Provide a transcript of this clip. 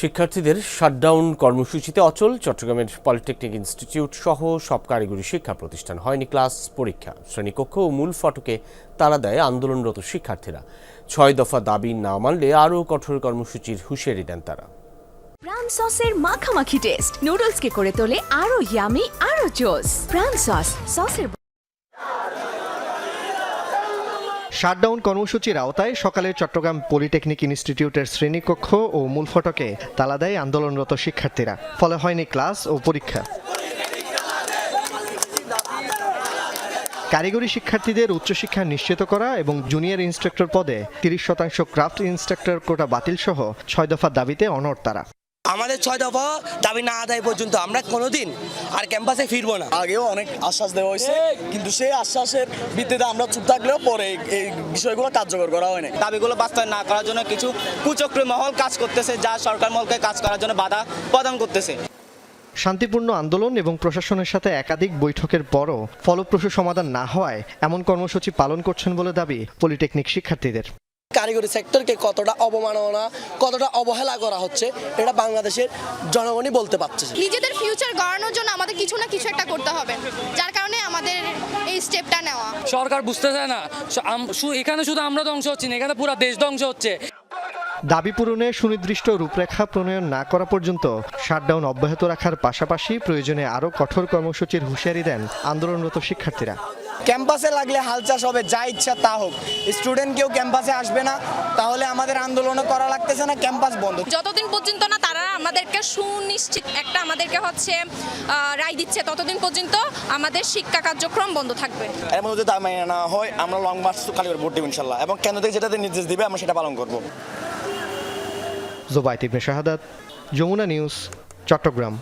শিক্ষার্থীদের শাটডাউন কর্মসূচিতে অচল। চট্টগ্রামের পলিটেকনিক ইনস্টিটিউট সহ সব কারিগরি শিক্ষা প্রতিষ্ঠান হয়নি ক্লাস, পরীক্ষা। শ্রেণীকক্ষ ও মূল ফটকে তারা দেয় আন্দোলনরত শিক্ষার্থীরা। ছয় দফা দাবি না মানলে আরও কঠোর কর্মসূচির হুঁশিয়ারি দেন তারা। প্রাণ সসের মাখামাখি টেস্ট। নুডলসকে করে তোলে আরও ইয়ামি আরও জোস। প্রাণ সস, সসের শাটডাউন কর্মসূচির আওতায় সকালে চট্টগ্রাম পলিটেকনিক ইনস্টিটিউটের শ্রেণীকক্ষ ও মূল ফটকে তালা দেয় আন্দোলনরত শিক্ষার্থীরা। ফলে হয়নি ক্লাস ও পরীক্ষা। কারিগরি শিক্ষার্থীদের উচ্চশিক্ষা নিশ্চিত করা এবং জুনিয়র ইনস্ট্রাক্টর পদে তিরিশ শতাংশ ক্রাফট ইনস্ট্রাক্টর কোটা বাতিল সহ ছয় দফা দাবিতে অনড় তারা। আমাদের ছয় দফা দাবি না আদায় পর্যন্ত আমরা কোনোদিন আর ক্যাম্পাসে ফিরবো না। আগেও অনেক আশ্বাস দেওয়া হয়েছে কিন্তু সেই আশ্বাসের ভিত্তিতে আমরা চুপ থাকলেও পরে এই- বিষয়গুলো কার্যকর করা হয়নি দাবিগুলো বাস্তবায়ন না করার জন্য কিছু কুচক্রী মহল কাজ করতেছে যা সরকার মহলকে কাজ করার জন্য বাধা প্রদান করতেছে। শান্তিপূর্ণ আন্দোলন এবং প্রশাসনের সাথে একাধিক বৈঠকের পরও ফলপ্রসূ সমাধান না হওয়ায় এমন কর্মসূচি পালন করছেন বলে দাবি পলিটেকনিক শিক্ষার্থীদের। কারিগরি সেক্টরকে কতটা অবমাননা কতটা অবহেলা করা হচ্ছে এটা বাংলাদেশের জনগণই বলতে পারছে নিজেদের ফিউচার গড়ানোর জন্য আমাদের কিছু না কিছু একটা করতে হবে যার কারণে আমাদের এই স্টেপটা নেওয়া। সরকার বুঝতে চায় না স- এখানে শুধু আমরা ধ্বংস হচ্ছি না এখানে পুরো দেশ ধ্বংস হচ্ছে। দাবি পূরণে সুনির্দিষ্ট রূপরেখা প্রণয়ন না করা পর্যন্ত শাটডাউন অব্যাহত রাখার পাশাপাশি প্রয়োজনে আরও কঠোর কর্মসূচির হুঁশিয়ারি দেন আন্দোলনরত শিক্ষার্থীরা। ক্যাম্পাসে লাগলে হাল চাষ হবে যা ইচ্ছা তা হোক। স্টুডেন্ট কেউ ক্যাম্পাসে আসবে না তাহলে আমাদের আন্দোলনও করা লাগতেছে না ক্যাম্পাস বন্ধ। যতদিন পর্যন্ত না তারা আমাদেরকে সুনিশ্চিত একটা আমাদেরকে হচ্ছে রায় দিচ্ছে ততদিন পর্যন্ত আমাদের শিক্ষা কার্যক্রম বন্ধ থাকবে। এর মধ্যে যদি দাম মেনে না হয় আমরা লং মার্চ কালি ভোট দেবো ইনশাল্লাহ। এবং কেন্দ্র থেকে যেটাতে নির্দেশ দিবে আমরা সেটা পালন করব। জোবাইত ইবনে শাহাদাত যমুনা নিউজ চট্টগ্রাম।